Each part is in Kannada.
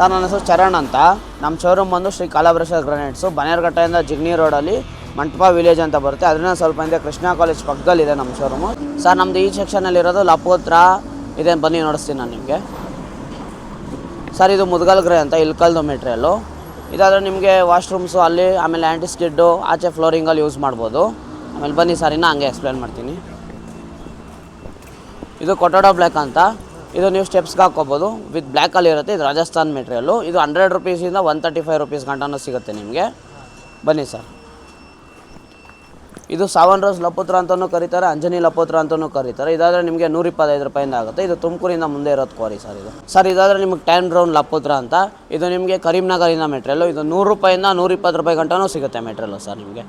ಸರ್ ನನ್ನ ಹೆಸರು ಚರಣ್ ಅಂತ. ನಮ್ಮ ಶೋರೂಮ್ ಬಂದು ಶ್ರೀ ಕಾಲಭ್ರಷ ಗ್ರಾನೈಟ್ಸು ಬನೇರ್ಘಟ್ಟದಿಂದ ಜಿಗ್ನಿ ರೋಡಲ್ಲಿ ಮಂಟಪ ವಿಲೇಜ್ ಅಂತ ಬರುತ್ತೆ. ಅದರಿಂದ ಸ್ವಲ್ಪ ಹಿಂದೆ ಕೃಷ್ಣ ಕಾಲೇಜ್ ಪಕ್ಕದಲ್ಲಿದೆ ನಮ್ಮ ಶೋರೂಮು ಸರ್ ನಮ್ಮದು ಈ ಸೆಕ್ಷನಲ್ಲಿರೋದು ಲಪೋತ್ರ. ಇದೆ, ಬನ್ನಿ ನೋಡಿಸ್ತೀನಿ ನಾನು ನಿಮಗೆ. ಸರ್, ಇದು ಮುದ್ಗಲ್ಗ್ರೆ ಅಂತ, ಇಲ್ಕಲ್ದು ಮೆಟ್ರಿಯಲ್ಲು ಇದಾದರೆ ನಿಮಗೆ ವಾಶ್ರೂಮ್ಸು ಅಲ್ಲಿ, ಆಮೇಲೆ ಆ್ಯಂಟಿ ಸ್ಕಿಡ್ಡು ಆಚೆ ಫ್ಲೋರಿಂಗಲ್ಲಿ ಯೂಸ್ ಮಾಡ್ಬೋದು. ಆಮೇಲೆ ಬನ್ನಿ ಸರ್, ಇನ್ನೂ ಹಂಗೆ ಎಕ್ಸ್ಪ್ಲೇನ್ ಮಾಡ್ತೀನಿ. ಇದು ಕೊಟೋಡೋ ಬ್ಲ್ಯಾಕ್ ಅಂತ. ಇದು ನೀವು ಸ್ಟೆಪ್ಸ್ಗೆ ಹಾಕ್ಕೋಬೋದು. ವಿತ್ ಬ್ಲ್ಯಾಕಲ್ಲಿ ಇರುತ್ತೆ, ಇದು ರಾಜಸ್ಥಾನ್ ಮೆಟೀರಿಯಲ್ಲು ಇದು ಹಂಡ್ರೆಡ್ ರುಪೀಸಿಂದ ಒನ್ ತರ್ಟಿ ಫೈವ್ ರುಪೀಸ್ ಗಂಟನೂ ಸಿಗುತ್ತೆ ನಿಮಗೆ. ಬನ್ನಿ ಸರ್ ಇದು ಸಾವನ್ ರೋಸ್ ಲಪೋತ್ರ ಅಂತಲೂ ಕರೀತಾರೆ, ಅಂಜನಿ ಲಪೋತ್ರ ಅಂತಲೂ ಕರೀತಾರೆ. ಇದಾದರೆ ನಿಮಗೆ ನೂರ ಇಪ್ಪತ್ತೈದು ರೂಪಾಯಿಂದ ಆಗುತ್ತೆ. ಇದು ತುಮಕೂರಿಂದ ಮುಂದೆ ಇರೋದು ಕೋರಿ ಸರ್ ಇದು. ಸರ್ ಇದಾದರೆ ನಿಮಗೆ ಟೈಮ್ ಬ್ರೌನ್ ಲಪೋತ್ರ ಅಂತ. ಇದು ನಿಮಗೆ ಕರೀಂನಗರಿಂದ ಮೆಟ್ರಿಯಲ್ಲು ಇದು ನೂರು ರೂಪಾಯಿಂದ ನೂರಿಪ್ಪತ್ತು ರೂಪಾಯಿ ಗಂಟನೂ ಸಿಗುತ್ತೆ ಮೆಟ್ರಿಯಲ್ಲು ಸರ್ ನಿಮಗೆ.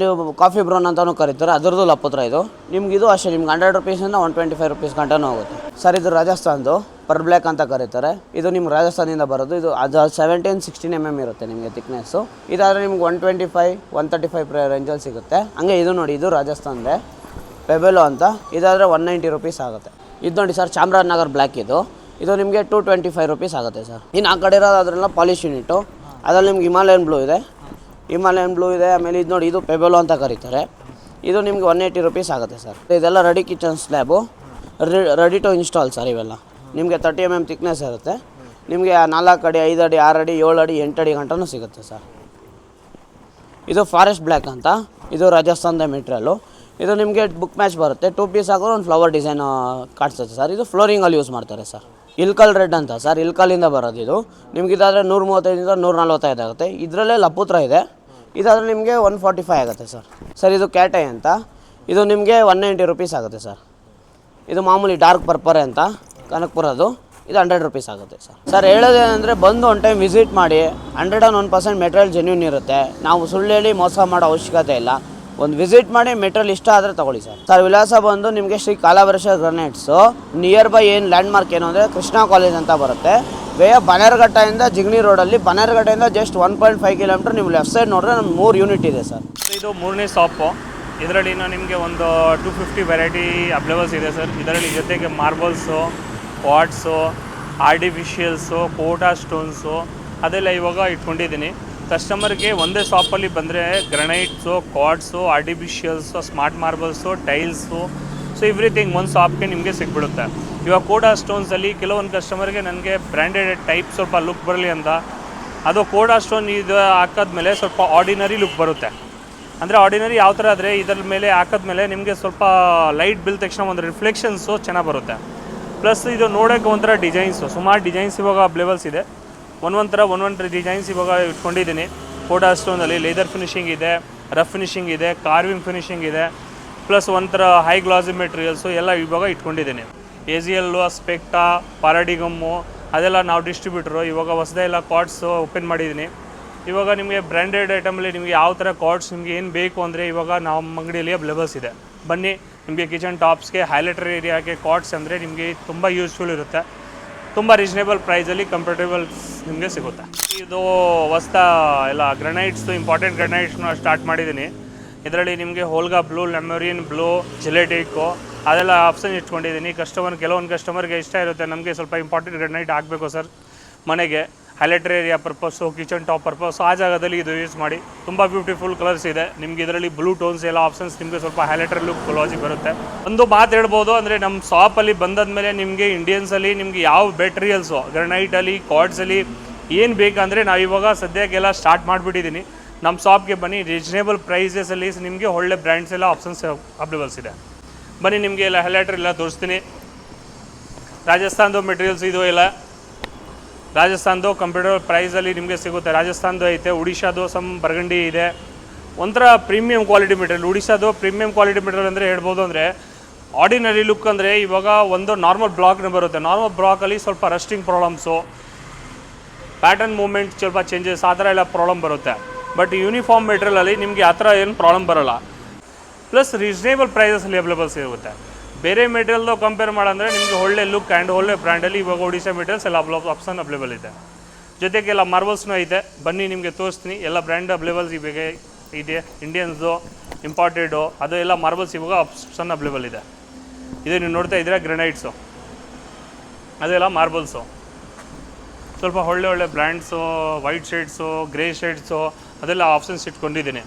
ನೀವು ಕಾಫಿ ಬ್ರೌನ್ ಅಂತಲೂ ಕರೀತಾರೆ. ಅದರದ್ದು ಲಪ್ಪತ್ರ ಇದು. ನಿಮ್ಗೆ ಇದು ಅಷ್ಟೇ, ನಿಮ್ಗೆ ಹಂಡ್ರೆಡ್ ರುಪೀಸಿಂದ ಒನ್ ಟ್ವೆಂಟಿ ಫೈವ್ ರುಪೀಸ್ ಗಂಟನೂ ಹೋಗುತ್ತೆ. ಸರ್ ಇದು ರಾಜಸ್ಥಾನ್ದು ಪರ್ ಬ್ಲ್ಯಾಕ್ ಅಂತ ಕರೀತಾರೆ. ಇದು ನಿಮ್ಮ ರಾಜಸ್ಥಾನಿಂದ ಬರೋದು. ಇದು ಅದು ಸೆವೆಂಟೀನ್ ಸಿಕ್ಸ್ಟೀನ್ ಎಂ ಎಂ ಇರುತ್ತೆ ನಿಮಗೆ ತಿಕ್ನೆಸ್ಸು ಇದಾದರೆ ನಿಮ್ಗೆ one twenty five one thirty five ರೇಂಜಲ್ಲಿ ಸಿಗುತ್ತೆ. ಹಂಗೆ ಇದು ನೋಡಿ, ಇದು ರಾಜಸ್ಥಾನ್ದೆ. ಪೆಬೆಲೋ ಅಂತ. ಇದಾದರೆ ಒನ್ ನೈಂಟಿ ರುಪೀಸ್ ಆಗುತ್ತೆ. ಇದು ನೋಡಿ ಸರ್ ಚಾಮರಾಜನಗರ್ ಬ್ಲ್ಯಾಕ್ ಇದು. ಇದು ನಿಮಗೆ ಟು ಟ್ವೆಂಟಿ ಫೈವ್ ರುಪೀಸ್ ಆಗುತ್ತೆ ಸರ್ ಇನ್ನು ಆ ಕಡೆ ಇರೋದು ಅದರೆಲ್ಲ ಪಾಲಿಶ್ ಯೂನಿಟು ಅದರಲ್ಲಿ ನಿಮ್ಗೆ ಹಿಮಾಲಯನ್ ಬ್ಲೂ ಇದೆ. ಹಿಮಾಲಯನ್ ಬ್ಲೂ ಇದೆ, ಆಮೇಲೆ ಇದು ನೋಡಿ ಇದು ಪೆಬೆಲೋ ಅಂತ ಕರೀತಾರೆ. ಇದು ನಿಮಗೆ ಒನ್ ಏಯ್ಟಿ ರುಪೀಸ್ ಆಗುತ್ತೆ ಸರ್ ಇದೆಲ್ಲ ready kitchen slab ready to install sir ಇವೆಲ್ಲ. ನಿಮಗೆ ತರ್ಟಿ ಎಂ ಎಂ ತಿಕ್ನೆಸ್ ಇರುತ್ತೆ. ನಿಮಗೆ ನಾಲ್ಕು ಅಡಿ, ಐದು ಅಡಿ, ಆರು ಅಡಿ, ಏಳು ಅಡಿ, ಎಂಟು ಅಡಿ ಗಂಟನೂ ಸಿಗುತ್ತೆ ಸರ್ ಇದು ಫಾರೆಸ್ಟ್ ಬ್ಲ್ಯಾಕ್ ಅಂತ. ಇದು ರಾಜಸ್ಥಾನದ ಮೆಟ್ರಿಯಲ್ಲು ಇದು ನಿಮಗೆ ಬುಕ್ ಮ್ಯಾಚ್ ಬರುತ್ತೆ. ಟೂ ಪೀಸ್ ಹಾಕಿದ್ರೆ ಒಂದು ಫ್ಲವರ್ ಡಿಸೈನ್ ಕಾಣಿಸುತ್ತೆ ಸರ್ ಇದು ಫ್ಲೋರಿಂಗಲ್ಲಿ ಯೂಸ್ ಮಾಡ್ತಾರೆ ಸರ್ ಇಲ್ಕಲ್ ರೆಡ್ ಅಂತ ಸರ್ ಇಲ್ಕಲ್ಲಿಂದ ಬರೋದು ಇದು. ನಿಮ್ಗೆ ಇದಾದರೆ ನೂರು ಮೂವತ್ತೈದಿಂದ ನೂರ ನಲ್ವತ್ತೈದು ಆಗುತ್ತೆ. ಇದರಲ್ಲೇ ಲಪುತ್ರ ಇದೆ. ಇದಾದರೆ ನಿಮಗೆ ಒನ್ ಫಾರ್ಟಿ ಫೈವ್ ಆಗುತ್ತೆ ಸರ್ ಸರ್ ಇದು ಕ್ಯಾಟೈ ಅಂತ. ಇದು ನಿಮಗೆ ಒನ್ ನೈಂಟಿ ರುಪೀಸ್ ಆಗುತ್ತೆ ಸರ್ ಇದು ಮಾಮೂಲಿ ಡಾರ್ಕ್ ಪರ್ಪರ್ ಅಂತ ಕನಕ್ಪುರದು ಇದು ಹಂಡ್ರೆಡ್ ರುಪೀಸ್ ಆಗುತ್ತೆ ಸರ್ ಸರ್ ಹೇಳೋದೇನೆಂದರೆ ಬಂದು ಒನ್ ಟೈಮ್ ವಿಸಿಟ್ ಮಾಡಿ hundred and one percent material genuine ಇರುತ್ತೆ. ನಾವು ಸುಳ್ಳು ಹೇಳಿ ಮೋಸ ಮಾಡೋ ಅವಶ್ಯಕತೆ ಇಲ್ಲ. ಒಂದು ವಿಸಿಟ್ ಮಾಡಿ ಮೆಟ್ರಿಯಲ್ ಇಷ್ಟ ಆದರೆ ತಗೊಳ್ಳಿ ಸರ್ ಸರ್ ವಿಳಾಸ ಬಂದು ನಿಮಗೆ Shri Kalavarsha granites near by ಏನು ಲ್ಯಾಂಡ್ ಮಾರ್ಕ್ ಏನು ಅಂದರೆ ಕೃಷ್ಣ ಕಾಲೇಜ್ ಅಂತ ಬರುತ್ತೆ. ಬೇಯ ಬನೇರ್ಘಟ್ಟದಿಂದ ಜಿಗ್ನಿ ರೋಡಲ್ಲಿ ಬನೇರ್ಘಟ್ಟೆಯಿಂದ just one point five kilometre ನೀವು ಲೆಫ್ಟ್ ಸೈಡ್ ನೋಡಿದ್ರೆ ನಮ್ಮ ಮೂರು ಯೂನಿಟ್ ಇದೆ ಸರ್. ಇದು ಮೂರನೇ ಶಾಪು ಇದರಲ್ಲಿ ನಿಮಗೆ ಒಂದು ಟು ಫಿಫ್ಟಿ ವೆರೈಟಿ ಅಬ್ಲೇಬಲ್ಸ್ ಇದೆ ಸರ್. ಇದರಲ್ಲಿ ಜೊತೆಗೆ marbles pots artificials, Kota stones ಅದೆಲ್ಲ ಇವಾಗ ಇಟ್ಕೊಂಡಿದ್ದೀನಿ. ಕಸ್ಟಮರ್ಗೆ ಒಂದೇ ಶಾಪಲ್ಲಿ ಬಂದರೆ granites, quartz, artificials, smart marbles, tiles, so everything ಒಂದು ಶಾಪ್ಗೆ ನಿಮಗೆ ಸಿಕ್ಬಿಡುತ್ತೆ ಇವಾಗ ಕೋಡಾ ಸ್ಟೋನ್ಸಲ್ಲಿ ಕೆಲವೊಂದು ಕಸ್ಟಮರ್ಗೆ ನನಗೆ ಬ್ರ್ಯಾಂಡೆಡ್ ಟೈಪ್ ಸ್ವಲ್ಪ ಲುಕ್ ಬರಲಿ ಅಂತ. ಅದು ಕೋಡಾ ಸ್ಟೋನ್ ಇದು ಹಾಕಿದ್ಮೇಲೆ ಸ್ವಲ್ಪ ಆರ್ಡಿನರಿ ಲುಕ್ ಬರುತ್ತೆ. ಅಂದರೆ ಆರ್ಡಿನರಿ ಯಾವ ಥರ ಆದರೆ ಇದರ ಮೇಲೆ ಹಾಕಿದ್ಮೇಲೆ ನಿಮಗೆ ಸ್ವಲ್ಪ ಲೈಟ್ ಬಿಲ್ ತಕ್ಷಣ ಒಂದು ರಿಫ್ಲೆಕ್ಷನ್ಸು ಚೆನ್ನಾಗಿ ಬರುತ್ತೆ. ಪ್ಲಸ್ ಇದು ನೋಡೋಕ್ಕೆ ಒಂಥರ ಡಿಸೈನ್ಸು ಸುಮಾರು ಡಿಸೈನ್ಸ್ ಇವಾಗ ಲೆವೆಲ್ಸ್ ಇದೆ. ಒನ್ ಒನ್ ಡಿಸೈನ್ಸ್ ಇವಾಗ ಇಟ್ಕೊಂಡಿದ್ದೀನಿ. ಕೋಡಾ ಸ್ಟೋನಲ್ಲಿ ಲೇದರ್ ಫಿನಿಶಿಂಗ್ ಇದೆ ರಫ್ ಫಿನಿಶಿಂಗ್ ಇದೆ ಕಾರ್ವಿಂಗ್ ಫಿನಿಶಿಂಗ್ ಇದೆ. ಪ್ಲಸ್ ಒಂಥರ ಹೈ ಗ್ಲಾಸಿ ಮೆಟೀರಿಯಲ್ಸು ಎಲ್ಲ ಇವಾಗ ಇಟ್ಕೊಂಡಿದ್ದೀನಿ. ಎ ಜಿ ಎಲ್ಲು ಸ್ಪೆಕ್ಟಾ, ಪಾರಾಡಿಗಮ್ಮು, ಅದೆಲ್ಲ ನಾವು ಡಿಸ್ಟ್ರಿಬ್ಯೂಟ್ರು ಇವಾಗ ಹೊಸದೆಲ್ಲ ಕಾರ್ಡ್ಸು ಓಪನ್ ಮಾಡಿದ್ದೀನಿ ಇವಾಗ ನಿಮಗೆ ಬ್ರ್ಯಾಂಡೆಡ್ ಐಟಮಲ್ಲಿ ನಿಮಗೆ ಯಾವ ಥರ ಕಾರ್ಡ್ಸ್ ನಿಮಗೆ ಏನು ಬೇಕು ಅಂದರೆ ಇವಾಗ ನಮ್ಮ ಅಂಗಡಿಯಲ್ಲಿ ಅವೈಲೇಬಲ್ಸ್ ಇದೆ. ಬನ್ನಿ, ನಿಮಗೆ ಕಿಚನ್ ಟಾಪ್ಸ್ಗೆ ಹೈಲೈಟರ್ ಏರಿಯಾಗೆ ಕಾರ್ಡ್ಸ್ ಅಂದರೆ ನಿಮಗೆ ತುಂಬ ಯೂಸ್ಫುಲ್ ಇರುತ್ತೆ. ತುಂಬ ರೀಸನೇಬಲ್ ಪ್ರೈಸಲ್ಲಿ ಕಂಫರ್ಟೇಬಲ್ಸ್ ನಿಮಗೆ ಸಿಗುತ್ತೆ. ಇದು ಹೊಸ್ತ ಎಲ್ಲ ಗ್ರನೈಟ್ಸ್ ಇಂಪಾರ್ಟೆಂಟ್ ಗ್ರನೈಟ್ಸ್ನ ಸ್ಟಾರ್ಟ್ ಮಾಡಿದ್ದೀನಿ ಇದರಲ್ಲಿ ನಿಮಗೆ ಹೋಲ್ಗಾ ಬ್ಲೂ ಲೆಮೊರಿಯನ್ ಬ್ಲೂ ಜಿಲೆಟಿಕ್ಕು ಅದೆಲ್ಲ ಆಪ್ಷನ್ ಇಟ್ಕೊಂಡಿದ್ದೀನಿ. ಕಸ್ಟಮರ್ ಕೆಲವೊಂದು ಕಸ್ಟಮರ್ಗೆ ಇಷ್ಟ ಇರುತ್ತೆ. ನಮಗೆ ಸ್ವಲ್ಪ ಇಂಪಾರ್ಟೆಂಟ್ ಗ್ರನೈಟ್ ಆಗಬೇಕು ಸರ್ ಮನೆಗೆ highlighter area purpose kitchen top purpose ಆ ಜಾಗದಲ್ಲಿ ಇದು ಯೂಸ್ ಮಾಡಿ. ತುಂಬ ಬ್ಯೂಟಿಫುಲ್ ಕಲರ್ಸ್ ಇದೆ. ನಿಮ್ಗೆ ಇದರಲ್ಲಿ ಬ್ಲೂ ಟೋನ್ಸ್ ಎಲ್ಲ ಆಪ್ಷನ್ಸ್ ನಿಮಗೆ ಸ್ವಲ್ಪ ಹೈಲೈಟರ್ ಲುಕ್ ಲಾಜಿ ಬರುತ್ತೆ. ಒಂದು ಮಾತು ಹೇಳ್ಬೋದು ಅಂದರೆ ನಮ್ಮ ಶಾಪಲ್ಲಿ ಬಂದಾದ್ಮೇಲೆ ನಿಮಗೆ ಇಂಡಿಯನ್ಸಲ್ಲಿ ನಿಮಗೆ ಯಾವ ಮೆಟೀರಿಯಲ್ಸು ಗ್ರನೈಟಲ್ಲಿ ಕಾರ್ಡ್ಸಲ್ಲಿ ಏನು ಬೇಕಂದರೆ ನಾವು ಇವಾಗ ಸದ್ಯಕ್ಕೆಲ್ಲ ಸ್ಟಾರ್ಟ್ ಮಾಡಿಬಿಟ್ಟಿದ್ದೀನಿ ನಮ್ಮ ಶಾಪ್ಗೆ ಬನ್ನಿ. ರೀಸನೇಬಲ್ ಪ್ರೈಸಸಲ್ಲಿ ನಿಮಗೆ ಒಳ್ಳೆ ಬ್ರ್ಯಾಂಡ್ಸ್ ಎಲ್ಲ ಆಪ್ಷನ್ಸ್ ಅವೈಲೇಬಲ್ಸ್ ಇದೆ. ಬನ್ನಿ, ನಿಮಗೆ ಎಲ್ಲ ಹೈಲೈಟರ್ ಎಲ್ಲ ತೋರಿಸ್ತೀನಿ. ರಾಜಸ್ಥಾನದ ಮೆಟೀರಿಯಲ್ಸ್ ಇದು ಎಲ್ಲ. ರಾಜಸ್ಥಾನದು ಕಂಪ್ಯೂಟರ್ ಪ್ರೈಸಲ್ಲಿ ನಿಮಗೆ ಸಿಗುತ್ತೆ. ರಾಜಸ್ಥಾನದ ಐತೆ ಒಡಿಶಾದು ಸಮ್ ಬರ್ಗಂಡಿ ಇದೆ. ಒಂಥರ ಪ್ರೀಮಿಯಂ ಕ್ವಾಲಿಟಿ ಮೆಟೀರಿಯಲ್ ಒಡಿಶಾದು ಪ್ರೀಮಿಯಂ ಕ್ವಾಲಿಟಿ ಮೆಟೀರಿಯಲ್ ಅಂದರೆ ಹೇಳ್ಬೋದು ಅಂದರೆ ಆರ್ಡಿನರಿ ಲುಕ್ ಅಂದರೆ ಇವಾಗ ಒಂದು ನಾರ್ಮಲ್ ಬ್ಲಾಕ್ನ ಬರುತ್ತೆ. ನಾರ್ಮಲ್ ಬ್ಲಾಕಲ್ಲಿ ಸ್ವಲ್ಪ ರಸ್ಟಿಂಗ್ ಪ್ರಾಬ್ಲಮ್ಸು ಪ್ಯಾಟರ್ನ್ ಮೂವ್ಮೆಂಟ್ ಸ್ವಲ್ಪ ಚೇಂಜಸ್ ಆ ಥರ ಎಲ್ಲ ಪ್ರಾಬ್ಲಮ್ ಬರುತ್ತೆ. ಬಟ್ ಯೂನಿಫಾರ್ಮ್ ಮೆಟೀರಿಯಲಲ್ಲಿ ನಿಮಗೆ ಆ ಥರ ಏನು ಪ್ರಾಬ್ಲಮ್ ಬರೋಲ್ಲ. ಪ್ಲಸ್ ರೀಸನೇಬಲ್ ಪ್ರೈಸಸಲ್ಲಿ ಅವೈಲೇಬಲ್ಸ್ ಇರುತ್ತೆ ಬೇರೆ ಮೆಟೀರಿಯಲ್ದು ಕಂಪೇರ್ ಮಾಡಂದರೆ ನಿಮಗೆ ಒಳ್ಳೆ ಲುಕ್ ಆ್ಯಂಡ್ ಒಳ್ಳೆ ಬ್ರ್ಯಾಂಡಲ್ಲಿ ಇವಾಗ ಒಡಿಶಾ ಮೆಟೀರಿಯಲ್ಸ್ ಎಲ್ಲ ಆಪ್ಷನ್ ಅವೈಲೇಬಲ್ ಇದೆ. ಜೊತೆಗೆ ಎಲ್ಲ ಮಾರ್ಬಲ್ಸ್ನೂ ಇದೆ. ಬನ್ನಿ ನಿಮಗೆ ತೋರಿಸ್ತೀನಿ. ಎಲ್ಲ ಬ್ರ್ಯಾಂಡ್ ಅವೈಲೇಬಲ್ಸ್ ಇವಾಗ ಇದೆ. ಇಂಡಿಯನ್ಸು ಇಂಪಾರ್ಟೆಡು ಅದು ಎಲ್ಲ ಮಾರ್ಬಲ್ಸ್ ಇವಾಗ ಆಪ್ಷನ್ ಅವೈಲೇಬಲ್ ಇದೆ. ಇದು ನೀವು ನೋಡ್ತಾ ಇದ್ದೀರಾ ಗ್ರೆನೈಟ್ಸು ಅದೆಲ್ಲ ಮಾರ್ಬಲ್ಸು ಸ್ವಲ್ಪ ಒಳ್ಳೆ ಒಳ್ಳೆ brands white shades grey shades ಅದೆಲ್ಲ ಆಪ್ಷನ್ಸ್ ಇಟ್ಕೊಂಡಿದ್ದೀನಿ.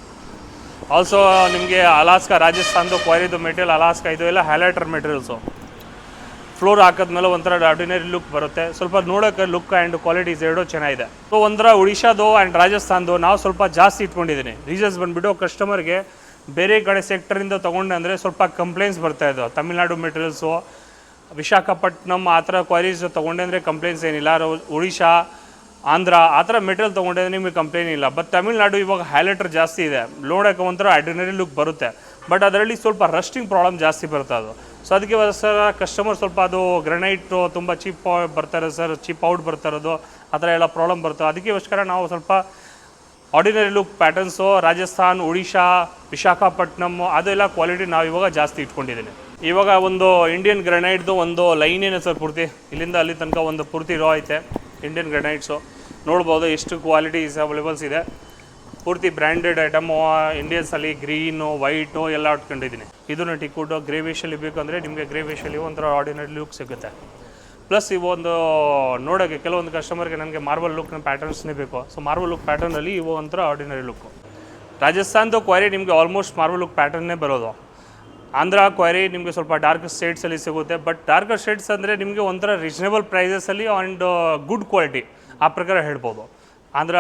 ಆಲ್ಸೋ ನಿಮಗೆ ಅಲಾಸ್ಕಾ ರಾಜಸ್ಥಾನ್ದು ಕ್ವಾರಿದು ಮೆಟೀರಿಯಲ್ ಅಲಾಸ್ಕಾ ಇದು ಎಲ್ಲ ಹೈಲೈಟರ್ ಮೆಟೀರಿಯಲ್ಸು ಫ್ಲೋರ್ ಹಾಕಿದ್ಮೇಲೆ ಒಂಥರ ಆರ್ಡಿನರಿ ಲುಕ್ ಬರುತ್ತೆ. ಸ್ವಲ್ಪ ನೋಡೋಕ್ಕೆ ಲುಕ್ ಆ್ಯಂಡ್ ಕ್ವಾಲಿಟೀಸ್ ಎರಡೂ ಚೆನ್ನಾಗಿದೆ. ಸೊ ಒಂಥರ ಒಡಿಶಾದು ಆ್ಯಂಡ್ ರಾಜಸ್ಥಾನ್ದು ನಾವು ಸ್ವಲ್ಪ ಜಾಸ್ತಿ ಇಟ್ಕೊಂಡಿದ್ದೀನಿ. ರೀಸನ್ಸ್ ಬಂದುಬಿಟ್ಟು ಕಸ್ಟಮರ್ಗೆ ಬೇರೆ ಕಡೆ ಸೆಕ್ಟರಿಂದ ತೊಗೊಂಡೆ ಅಂದರೆ ಸ್ವಲ್ಪ ಕಂಪ್ಲೇಂಟ್ಸ್ ಬರ್ತಾ ಇದ್ದವು ತಮಿಳ್ನಾಡು ಮೆಟೀರಿಯಲ್ಸು ವಿಶಾಖಪಟ್ಟಣಂ ಆ ಥರ ಕ್ವಾರೀಸ್ ತೊಗೊಂಡೆ ಅಂದರೆ ಕಂಪ್ಲೇಂಟ್ಸ್ ಏನಿಲ್ಲ. ಒಡಿಶಾ ಆಂಧ್ರ ಆ ಥರ ಮೆಟೀರಿಯಲ್ ತೊಗೊಂಡೆ ನಿಮಗೆ ಕಂಪ್ಲೇನ್ ಇಲ್ಲ. ಬಟ್ ತಮಿಳ್ನಾಡು ಇವಾಗ ಹೈಲೈಟರ್ ಜಾಸ್ತಿ ಇದೆ. ನೋಡೋಕೆ ಒಂಥರ ಆರ್ಡಿನರಿ ಲುಕ್ ಬರುತ್ತೆ. ಬಟ್ ಅದರಲ್ಲಿ ಸ್ವಲ್ಪ ರಸ್ಟಿಂಗ್ ಪ್ರಾಬ್ಲಮ್ ಜಾಸ್ತಿ ಬರುತ್ತೆ ಅದು. ಸೊ ಅದಕ್ಕೆ ಸರ್ ಕಸ್ಟಮರ್ ಸ್ವಲ್ಪ ಅದು ಗ್ರನೈಟು ತುಂಬ ಚೀಪ್ ಬರ್ತಾರೆ ಸರ್ ಚೀಪ್ ಔಟ್ ಬರ್ತಾ ಇರೋದು, ಆ ಥರ ಎಲ್ಲ ಪ್ರಾಬ್ಲಮ್ ಬರುತ್ತೆ. ಅದಕ್ಕೋಸ್ಕರ ನಾವು ಸ್ವಲ್ಪ ordinary look patterns Rajasthan Odisha Visakhapatnam ಅದೆಲ್ಲ ಕ್ವಾಲಿಟಿ ನಾವು ಇವಾಗ ಜಾಸ್ತಿ ಇಟ್ಕೊಂಡಿದ್ದೀನಿ ಇವಾಗ ಒಂದು ಇಂಡಿಯನ್ ಗ್ರನೈಟ್ದು ಒಂದು ಲೈನ್ ಸರ್ ಪೂರ್ತಿ? ಇಲ್ಲಿಂದ ಅಲ್ಲಿ ತನಕ ಒಂದು ಪೂರ್ತಿ ರೋ ಐತೆ. ಇಂಡಿಯನ್ ಗ್ರನೈಟ್ಸು ನೋಡ್ಬೋದು ಎಷ್ಟು ಕ್ವಾಲಿಟೀಸ್ ಅವೈಲೇಬಲ್ಸ್ ಇದೆ. ಪೂರ್ತಿ ಬ್ರ್ಯಾಂಡೆಡ್ ಐಟಮು ಇಂಡಿಯನ್ಸಲ್ಲಿ ಗ್ರೀನು ವೈಟು ಎಲ್ಲ ಇಟ್ಕೊಂಡಿದ್ದೀನಿ ಇದನ್ನು ಟಿಕ್ಕುಟು ಗ್ರೇವಿಶಲ್ಲಿ ಬೇಕು ಅಂದರೆ ನಿಮಗೆ ಗ್ರೇವಿಷಲ್ಲಿ ಒಂಥರ ಆರ್ಡಿನರಿ ಲುಕ್ ಸಿಗುತ್ತೆ. ಪ್ಲಸ್ ಇವೊಂದು ಒಂದು ನೋಡೋಕ್ಕೆ ಕೆಲವೊಂದು ಕಸ್ಟಮರ್ಗೆ ನನಗೆ ಮಾರ್ಬಲ್ ಲುಕ್ನ ಪ್ಯಾಟರ್ನ್ಸ್ನೇ ಬೇಕು. ಸೊ ಮಾರ್ಬಲ್ ಲುಕ್ ಪ್ಯಾಟರ್ನಲ್ಲಿ ಇವು ಒಂಥರ ಆರ್ಡಿನರಿ ಲುಕ್ಕು ರಾಜಸ್ಥಾನ್ದು ಕ್ವಾರಿ ನಿಮಗೆ ಆಲ್ಮೋಸ್ಟ್ ಮಾರ್ಬಲ್ ಲುಕ್ ಪ್ಯಾಟರ್ನೇ ಬರೋದು. ಆಂಧ್ರ ಕ್ವಾರಿ ನಿಮಗೆ ಸ್ವಲ್ಪ ಡಾರ್ಕ್ ಸ್ಟೇಟ್ಸಲ್ಲಿ ಸಿಗುತ್ತೆ. ಬಟ್ ಡಾರ್ಕ್ ಸ್ಟೇಟ್ಸ್ ಅಂದರೆ ನಿಮಗೆ ಒಂಥರ ರೀಸನೇಬಲ್ ಪ್ರೈಸಸಲ್ಲಿ ಆ್ಯಂಡ್ ಗುಡ್ ಕ್ವಾಲಿಟಿ ಆ ಪ್ರಕಾರ ಹೇಳ್ಬೋದು. ಆಂಧ್ರ,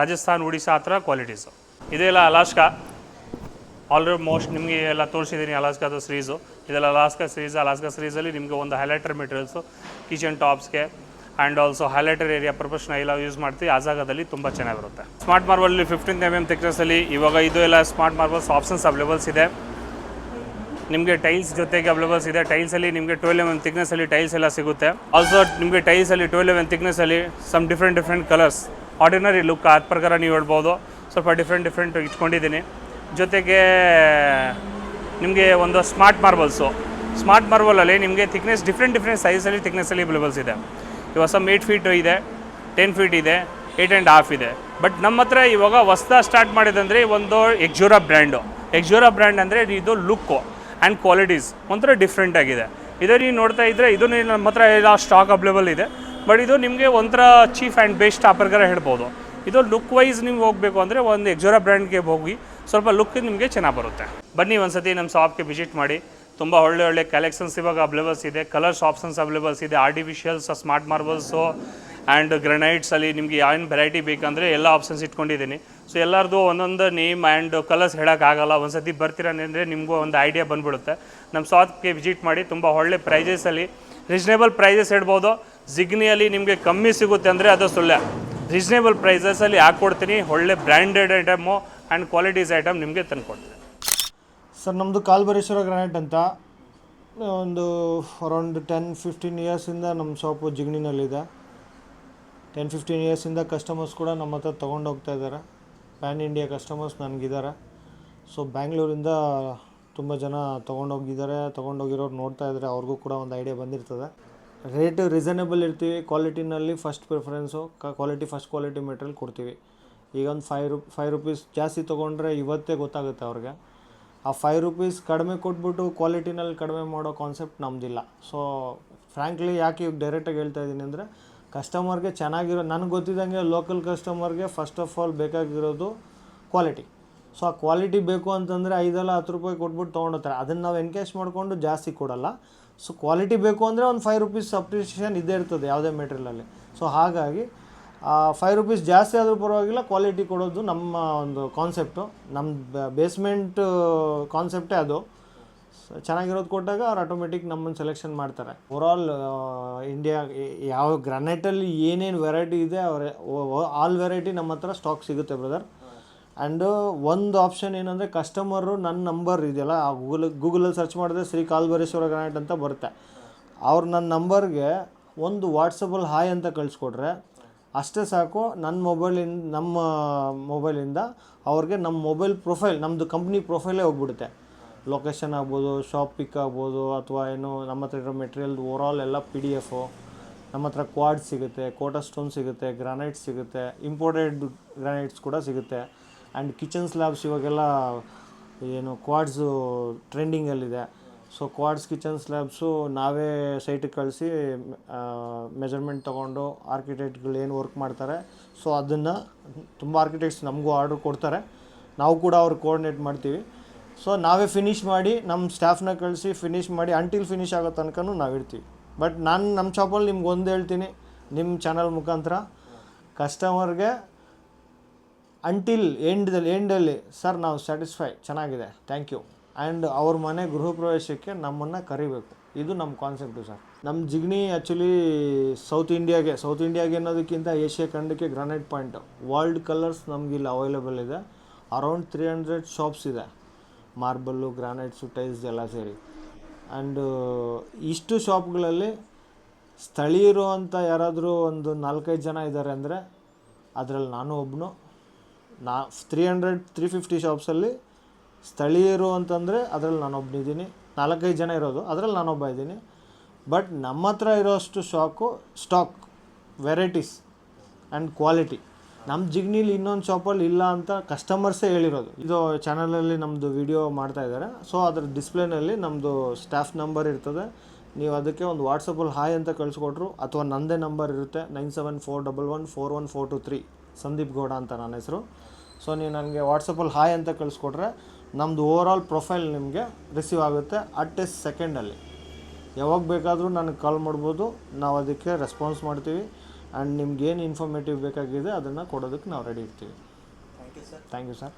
ರಾಜಸ್ಥಾನ್, ಒಡಿಶಾ ಆ ಥರ ಕ್ವಾಲಿಟೀಸು ಇದೆಲ್ಲ ಅಲಾಸ್ಕಾ ಆಲ್ರೆಡಿ ಮೋಸ್ಟ್ ನಿಮಗೆ ಎಲ್ಲ ತೋರಿಸಿದ್ದೀನಿ ಅಲಾಸ್ಕಾದ ಸೀರೀಸು ಇದೆಲ್ಲ ಅಲಾಸ್ಕಾ ಸೀರೀಸ್ ಅಲಾಸ್ಕಾ ಸೀರೀಸಲ್ಲಿ ನಿಮಗೆ ಒಂದು ಹೈಲೈಟರ್ ಮೆಟೀರಿಯಲ್ಸು ಕಿಚನ್ ಟಾಪ್ಸ್ಗೆ ಆ್ಯಂಡ್ ಆಲ್ಸೋ ಹೈಲೈಟರ್ ಏರಿಯಾ ಪರ್ಪಸ್ನ ಎಲ್ಲ ಯೂಸ್ ಮಾಡ್ತೀವಿ. ಆ ಜಾಗದಲ್ಲಿ ತುಂಬ ಚೆನ್ನಾಗಿರುತ್ತೆ smart marble fifteen M M ಥಿಕ್ನೆಸ್ಸಲ್ಲಿ ಇವಾಗ ಇದು ಎಲ್ಲ ಸ್ಮಾರ್ಟ್ ಮಾರ್ಬಲ್ಸ್ ಆಪ್ಷನ್ಸ್ ಅವೈಲೇಬಲ್ಸ್ ಇದೆ. ನಿಮಗೆ ಟೈಲ್ಸ್ ಜೊತೆಗೆ ಅವೈಲೇಬಲ್ಸ್ ಇದೆ. ಟೈಲ್ಸಲ್ಲಿ ನಿಮಗೆ ಟ್ವೆಲ್ ಎಂ ಎಂ ಥಿಕ್ನೆಸ್ಸಲ್ಲಿ ಟೈಲ್ಸ್ ಎಲ್ಲ ಸಿಗುತ್ತೆ. ಆಲ್ಸೋ ನಿಮಗೆ ಟೈಲ್ಸಲ್ಲಿ twelve M M ಥಿಕ್ನೆಸ್ಸಲ್ಲಿ some different different colours ordinary look ಆದ ಪ್ರಕಾರ ನೀವು ಹೇಳ್ಬೋದು. ಸ್ವಲ್ಪ ಡಿಫ್ರೆಂಟ್ ಡಿಫ್ರೆಂಟ್ ಇಟ್ಕೊಂಡಿದ್ದೀನಿ. ಜೊತೆಗೆ, ನಿಮಗೆ ಒಂದು ಸ್ಮಾರ್ಟ್ ಮಾರ್ಬಲ್ಸು ಸ್ಮಾರ್ಟ್ ಮಾರ್ಬಲಲ್ಲಿ ನಿಮಗೆ ಥಿಕ್ನೆಸ್ ಡಿಫ್ರೆಂಟ್ ಡಿಫ್ರೆಂಟ್ ಸೈಜಲ್ಲಿ ಥಿಕ್ನೆಸ್ಸಲ್ಲಿ ಅವೈಲೇಬಲ್ಸ್ ಇದೆ. ಇವಾಗ ಸಮ್ ಏಯ್ಟ್ ಫೀಟು ಇದೆ ಟೆನ್ ಫೀಟ್ ಇದೆ ಏಯ್ಟ್ ಆ್ಯಂಡ್ ಹಾಫ್ ಇದೆ. ಬಟ್ ನಮ್ಮ ಹತ್ರ ಇವಾಗ ಹೊಸ್ದಾಗಿ ಸ್ಟಾರ್ಟ್ ಮಾಡಿದಂದರೆ ಒಂದು ಎಕ್ಜೂರಾ ಬ್ರ್ಯಾಂಡು ಎಕ್ಜೂರಾ ಬ್ರ್ಯಾಂಡ್ ಅಂದರೆ ಇದು ಲುಕ್ಕು ಆ್ಯಂಡ್ ಕ್ವಾಲಿಟೀಸ್ ಒಂಥರ ಡಿಫ್ರೆಂಟ್ ಆಗಿದೆ. ಇದೇ ನೀವು ನೋಡ್ತಾ ಇದ್ದರೆ ಇದು ನಮ್ಮ ಹತ್ರ ಎಲ್ಲ ಸ್ಟಾಕ್ ಅವೈಲೇಬಲ್ ಇದೆ. ಬಟ್ ಇದು ನಿಮಗೆ ಒಂಥರ ಚೀಫ್ ಆ್ಯಂಡ್ ಬೆಸ್ಟ್ ಆ ಪ್ರಕಾರ ಹೇಳ್ಬೋದು. ಇದು ಲುಕ್ ವೈಸ್ ನಿಮ್ಗೆ ಹೋಗಬೇಕು ಅಂದರೆ ಒಂದು ಎಕ್ಸೋರಾ ಬ್ರ್ಯಾಂಡ್ಗೆ ಹೋಗಿ ಸ್ವಲ್ಪ ಲುಕ್ ನಿಮಗೆ ಚೆನ್ನಾಗಿ ಬರುತ್ತೆ. ಬನ್ನಿ ಒಂದ್ಸತಿ ನಮ್ಮ ಶಾಪ್ಗೆ ವಿಸಿಟ್ ಮಾಡಿ. ತುಂಬ ಒಳ್ಳೆ ಒಳ್ಳೆ ಕಲೆಕ್ಷನ್ಸ್ ಇವಾಗ ಅವೈಲೇಬಲ್ಸ್ ಇದೆ. ಕಲರ್ಸ್ ಆಪ್ಷನ್ಸ್ ಅವೈಲೇಬಲ್ಸ್ ಇದೆ. ಆರ್ಟಿಫಿಷಿಯಲ್ಸ್ ಸ್ಮಾರ್ಟ್ ಮಾರ್ಬಲ್ಸು ಆ್ಯಂಡ್ ಗ್ರನೈಟ್ಸಲ್ಲಿ ನಿಮಗೆ ಏನು ವೆರೈಟಿ ಬೇಕಂದರೆ ಎಲ್ಲ ಆಪ್ಷನ್ಸ್ ಇಟ್ಕೊಂಡಿದ್ದೀನಿ. ಸೊ ಎಲ್ಲರದು ಒಂದೊಂದು ನೇಮ್ ಆ್ಯಂಡ್ ಕಲರ್ಸ್ ಹೇಳೋಕ್ಕಾಗಲ್ಲ ಒಂದ್ಸತಿ ಬರ್ತೀರಾ ಅಂದರೆ ನಿಮಗೂ ಒಂದು ಐಡಿಯಾ ಬಂದ್ಬಿಡುತ್ತೆ. ನಮ್ಮ ಶಾಪ್ಗೆ ವಿಸಿಟ್ ಮಾಡಿ ತುಂಬ ಒಳ್ಳೆ ಪ್ರೈಸಸಲ್ಲಿ ರೀಸ್ನೇಬಲ್ ಪ್ರೈಸಸ್ ಹೇಳ್ಬೋದು. ಜಿಗ್ನಿಯಲ್ಲಿ ನಿಮಗೆ ಕಮ್ಮಿ ಸಿಗುತ್ತೆ ಅಂದರೆ ಅದು ಸುಳ್ಳೆ ರೀಸ್ನೇಬಲ್ ಪ್ರೈಸಸಲ್ಲಿ ಹಾಕ್ಕೊಡ್ತೀನಿ. ಒಳ್ಳೆ branded item and qualities item ನಿಮಗೆ ತಂದುಕೊಡ್ತೀನಿ. ಸರ್ ನಮ್ಮದು ಕಾಲ್ಬರೇಶ್ವರ ಗ್ರಾನೈಟ್ ಅಂತ. ಒಂದು ಅರೌಂಡ್ ಟೆನ್ ಫಿಫ್ಟೀನ್ ಇಯರ್ಸಿಂದ ನಮ್ಮ ಶಾಪು ಜಿಗಣಿನಲ್ಲಿದೆ ಟೆನ್ ಫಿಫ್ಟೀನ್ ಇಯರ್ಸಿಂದ ಕಸ್ಟಮರ್ಸ್ ಕೂಡ ನಮ್ಮ ಹತ್ರ ತೊಗೊಂಡು ಹೋಗ್ತಾ ಇದ್ದಾರೆ. ಪ್ಯಾನ್ ಇಂಡಿಯಾ ಕಸ್ಟಮರ್ಸ್ ನನಗಿದ್ದಾರೆ ಸೊ ಬ್ಯಾಂಗ್ಳೂರಿಂದ ತುಂಬ ಜನ ತೊಗೊಂಡೋಗಿದ್ದಾರೆ ತೊಗೊಂಡೋಗಿರೋರು ನೋಡ್ತಾ ಇದ್ದಾರೆ. ಅವ್ರಿಗೂ ಕೂಡ ಒಂದು ಐಡಿಯಾ ಬಂದಿರ್ತದೆ. ರೇಟ್ ರೀಸನೇಬಲ್ ಇರ್ತೀವಿ. ಕ್ವಾಲಿಟಿನಲ್ಲಿ first preference quality first quality material ಕೊಡ್ತೀವಿ. ಈಗ ಒಂದು ಫೈವ್ ರು ಫೈವ್ ರುಪೀಸ್ ಜಾಸ್ತಿ ತೊಗೊಂಡ್ರೆ ಇವತ್ತೇ ಗೊತ್ತಾಗುತ್ತೆ ಅವ್ರಿಗೆ. ಆ ಫೈವ್ ರುಪೀಸ್ ಕಡಿಮೆ ಕೊಟ್ಬಿಟ್ಟು ಕ್ವಾಲಿಟಿನಲ್ಲಿ ಕಡಿಮೆ ಮಾಡೋ ಕಾನ್ಸೆಪ್ಟ್ ನಮ್ಮದಿಲ್ಲ ಸೊ ಫ್ರ್ಯಾಂಕ್ಲಿ ಯಾಕೆ ಇವಾಗ ಡೈರೆಕ್ಟಾಗಿ ಹೇಳ್ತಾ ಇದ್ದೀನಿ ಅಂದರೆ ಕಸ್ಟಮರ್ಗೆ ಚೆನ್ನಾಗಿರೋ, ನನಗೆ ಗೊತ್ತಿದ್ದಂಗೆ ಲೋಕಲ್ ಕಸ್ಟಮರ್ಗೆ ಫಸ್ಟ್ ಆಫ್ ಆಲ್ ಬೇಕಾಗಿರೋದು ಕ್ವಾಲಿಟಿ ಸೊ ಆ ಕ್ವಾಲಿಟಿ ಬೇಕು ಅಂತಂದರೆ ಐದಲ್ಲ ಹತ್ತು ರೂಪಾಯಿ ಕೊಟ್ಬಿಟ್ಟು ತೊಗೊಂಡೋಗ್ತಾರೆ. ಅದನ್ನು ನಾವು ಎನ್ಕೇಶ್ ಮಾಡಿಕೊಂಡು ಜಾಸ್ತಿ ಕೊಡಲ್ಲ. ಸೊ ಕ್ವಾಲಿಟಿ ಬೇಕು ಅಂದರೆ ಒಂದು ಫೈವ್ ರುಪೀಸ್ ಅಪ್ರಿಷಿಯೇಷನ್ ಇದೇ ಇರ್ತದೆ ಯಾವುದೇ ಮೆಟೀರಿಯಲಲ್ಲಿ ಸೊ ಹಾಗಾಗಿ ಫೈವ್ ರುಪೀಸ್ ಜಾಸ್ತಿ ಆದರೂ ಪರವಾಗಿಲ್ಲ ಕ್ವಾಲಿಟಿ ಕೊಡೋದು ನಮ್ಮ ಒಂದು ಕಾನ್ಸೆಪ್ಟು ನಮ್ಮ ಬೇಸ್ಮೆಂಟ್ ಕಾನ್ಸೆಪ್ಟೇ ಅದು. ಚೆನ್ನಾಗಿರೋದು ಕೊಟ್ಟಾಗ ಅವ್ರು ಆಟೋಮೆಟಿಕ್ ನಮ್ಮನ್ನು ಸೆಲೆಕ್ಷನ್ ಮಾಡ್ತಾರೆ. ಓವರಾಲ್ ಇಂಡಿಯಾ ಯಾವ ಗ್ರಾನೈಟಲ್ಲಿ ಏನೇನು ವೆರೈಟಿ ಇದೆ, ಅವ್ರ ಆಲ್ ವೆರೈಟಿ ನಮ್ಮ ಹತ್ರ ಸ್ಟಾಕ್ ಸಿಗುತ್ತೆ ಬ್ರದರ್ ಆ್ಯಂಡು ಒಂದು ಆಪ್ಷನ್ ಏನಂದರೆ ಕಸ್ಟಮರು ನನ್ನ ನಂಬರ್ ಇದೆಯಲ್ಲ, ಆ ಗೂಗಲ್ ಗೂಗಲಲ್ಲಿ ಸರ್ಚ್ ಮಾಡಿದ್ರೆ ಶ್ರೀ ಕಾಲ್ಬರೇಶ್ವರ ಗ್ರಾನೈಟ್ ಅಂತ ಬರುತ್ತೆ. ಅವ್ರು ನನ್ನ ನಂಬರ್ಗೆ ಒಂದು ವಾಟ್ಸಪ್ಪಲ್ಲಿ ಹಾಯ್ ಅಂತ ಕಳಿಸ್ಕೊಟ್ರೆ, ಅಷ್ಟೇ ಸಾಕು ನನ್ನ ಮೊಬೈಲಿಂದ ನಮ್ಮ ಮೊಬೈಲಿಂದ ಅವ್ರಿಗೆ ನಮ್ಮ ಮೊಬೈಲ್ ಪ್ರೊಫೈಲ್ ನಮ್ಮದು ಕಂಪ್ನಿ ಪ್ರೊಫೈಲೇ ಹೋಗ್ಬಿಡುತ್ತೆ. ಲೊಕೇಶನ್ ಆಗ್ಬೋದು ಶಾಪ್ ಪಿಕ್ ಆಗ್ಬೋದು, ಅಥವಾ ಏನು ನಮ್ಮ ಹತ್ರ ಇರೋ ಮೆಟೀರಿಯಲ್ ಓವರಾಲ್ ಎಲ್ಲ ಪಿ ಡಿ ಎಫು ನಮ್ಮ ಹತ್ರ ಕ್ವಾಡ್ ಸಿಗುತ್ತೆ ಕೋಟಾ ಸ್ಟೋನ್ ಸಿಗುತ್ತೆ ಗ್ರಾನೈಟ್ ಸಿಗುತ್ತೆ ಇಂಪೋರ್ಟೆಡ್ ಗ್ರಾನೈಟ್ಸ್ ಕೂಡ ಸಿಗುತ್ತೆ. ಆ್ಯಂಡ್ ಕಿಚನ್ ಸ್ಲ್ಯಾಬ್ಸ್ ಇವಾಗೆಲ್ಲ ಏನು ಕ್ವಾಡ್ಸು ಟ್ರೆಂಡಿಂಗಲ್ಲಿದೆ ಸೊ ಕ್ವಾಡ್ಸ್ ಕಿಚನ್ ಸ್ಲ್ಯಾಬ್ಸು ನಾವೇ ಸೈಟಿಗೆ ಕಳಿಸಿ ಮೆಜರ್ಮೆಂಟ್ ತೊಗೊಂಡು ಆರ್ಕಿಟೆಕ್ಟ್ಗಳು ಏನು ವರ್ಕ್ ಮಾಡ್ತಾರೆ ಸೊ ಅದನ್ನು ತುಂಬ ಆರ್ಕಿಟೆಕ್ಟ್ಸ್ ನಮಗೂ ಆರ್ಡ್ರ್ ಕೊಡ್ತಾರೆ. ನಾವು ಕೂಡ ಅವ್ರು ಕೋಆರ್ಡಿನೇಟ್ ಮಾಡ್ತೀವಿ. ಸೊ ನಾವೇ ಫಿನಿಶ್ ಮಾಡಿ ನಮ್ಮ ಸ್ಟಾಫ್ನ ಕಳಿಸಿ ಫಿನಿಶ್ ಮಾಡಿ ಅಂಟಿಲ್ ಫಿನಿಶ್ ಆಗೋ ತನಕನೂ ನಾವಿರ್ತೀವಿ ಬಟ್ ನಾನು ನಮ್ಮ ಶಾಪಲ್ಲಿ ನಿಮ್ಗೆ ಒಂದು ಹೇಳ್ತೀನಿ. ನಿಮ್ಮ ಚಾನಲ್ ಮುಖಾಂತರ ಕಸ್ಟಮರ್ಗೆ ಅಂಟಿಲ್ ಎಂಡ್ದಲ್ಲಿ ಎಂಡಲ್ಲಿ ಸರ್ ನಾವು ಸ್ಯಾಟಿಸ್ಫೈ ಚೆನ್ನಾಗಿದೆ ಥ್ಯಾಂಕ್ ಯು ಆ್ಯಂಡ್ ಅವ್ರ ಮನೆ ಗೃಹ ಪ್ರವೇಶಕ್ಕೆ ನಮ್ಮನ್ನು ಕರಿಬೇಕು. ಇದು ನಮ್ಮ ಕಾನ್ಸೆಪ್ಟು ಸರ್ ನಮ್ಮ ಜಿಗ್ನಿ ಆ್ಯಕ್ಚುಲಿ ಸೌತ್ ಇಂಡಿಯಾಗೆ ಸೌತ್ ಇಂಡಿಯಾಗೆ ಅನ್ನೋದಕ್ಕಿಂತ ಏಷ್ಯಾ ಖಂಡಕ್ಕೆ ಗ್ರಾನೈಟ್ ಪಾಯಿಂಟ್ ವರ್ಲ್ಡ್ ಕಲರ್ಸ್ ನಮಗಿಲ್ಲಿ ಅವೈಲೇಬಲ್ ಇದೆ. ಅರೌಂಡ್ ತ್ರೀ ಹಂಡ್ರೆಡ್ ಶಾಪ್ಸ್ ಇದೆ. ಮಾರ್ಬಲ್ಲು ಗ್ರಾನೈಟ್ಸು ಟೈಲ್ಸ್ ಎಲ್ಲ ಸೇರಿ. ಆ್ಯಂಡ್ ಇಷ್ಟು ಶಾಪ್ಗಳಲ್ಲಿ ಸ್ಥಳೀಯರು ಅಂತ ಯಾರಾದರೂ ಒಂದು ನಾಲ್ಕೈದು ಜನ ಇದ್ದಾರೆ ಅಂದರೆ ಅದರಲ್ಲಿ ನಾನು ಒಬ್ಬನು ನಾ ತ್ರೀ ಹಂಡ್ರೆಡ್ ತ್ರೀ ಫಿಫ್ಟಿ ಶಾಪ್ಸಲ್ಲಿ ಸ್ಥಳೀಯರು ಅಂತಂದರೆ ಅದರಲ್ಲಿ ನಾನೊಬ್ಬನಿದ್ದೀನಿ ನಾಲ್ಕೈದು ಜನ ಇರೋದು, ಅದರಲ್ಲಿ ನಾನೊಬ್ಬ ಇದ್ದೀನಿ. ಬಟ್ ನಮ್ಮ ಹತ್ರ ಇರೋಷ್ಟು ಶಾಕು, ಸ್ಟಾಕ್, ವೆರೈಟೀಸ್ ಆ್ಯಂಡ್ ಕ್ವಾಲಿಟಿ. ನಮ್ಮ ಜಿಗ್ನಿಲಿ ಇನ್ನೊಂದು ಶಾಪಲ್ಲಿ ಇಲ್ಲ ಅಂತ ಕಸ್ಟಮರ್ಸೇ ಹೇಳಿರೋದು. ಇದು ಚಾನಲಲ್ಲಿ ನಮ್ಮದು ವಿಡಿಯೋ ಮಾಡ್ತಾ ಇದ್ದಾರೆ ಸೊ ಅದ್ರ ಡಿಸ್ಪ್ಲೇನಲ್ಲಿ ನಮ್ಮದು ಸ್ಟಾಫ್ ನಂಬರ್ ಇರ್ತದೆ. ನೀವು ಅದಕ್ಕೆ ಒಂದು ವಾಟ್ಸಪ್ಪಲ್ಲಿ ಹಾಯ್ ಅಂತ ಕಳಿಸ್ಕೊಟ್ರು, ಅಥವಾ ನನ್ನದೇ ನಂಬರ್ ಇರುತ್ತೆ nine seven four double one four one four two three Sandeep Gowda ಅಂತ ನನ್ನ ಹೆಸರು. ಸೊ ನೀವು ನನಗೆ ವಾಟ್ಸಪ್ಪಲ್ಲಿ ಹಾಯ್ ಅಂತ ಕಳಿಸ್ಕೊಟ್ರೆ ನಮ್ಮದು ಓವರ್ ಆಲ್ ಪ್ರೊಫೈಲ್ ನಿಮಗೆ ರಿಸೀವ್ ಆಗುತ್ತೆ ಅಟ್ ಎ ಸೆಕೆಂಡಲ್ಲಿ ಯಾವಾಗ ಬೇಕಾದರೂ ನನಗೆ ಕಾಲ್ ಮಾಡ್ಬೋದು. ನಾವು ಅದಕ್ಕೆ ರೆಸ್ಪಾನ್ಸ್ ಮಾಡ್ತೀವಿ. ಆ್ಯಂಡ್ ನಿಮ್ಗೇನು ಏನು ಇನ್ಫಾರ್ಮೇಟಿವ್ ಬೇಕಾಗಿದೆ ಅದನ್ನು ಕೊಡೋದಕ್ಕೆ ನಾವು ರೆಡಿ ಇರ್ತೀವಿ. Thank you sir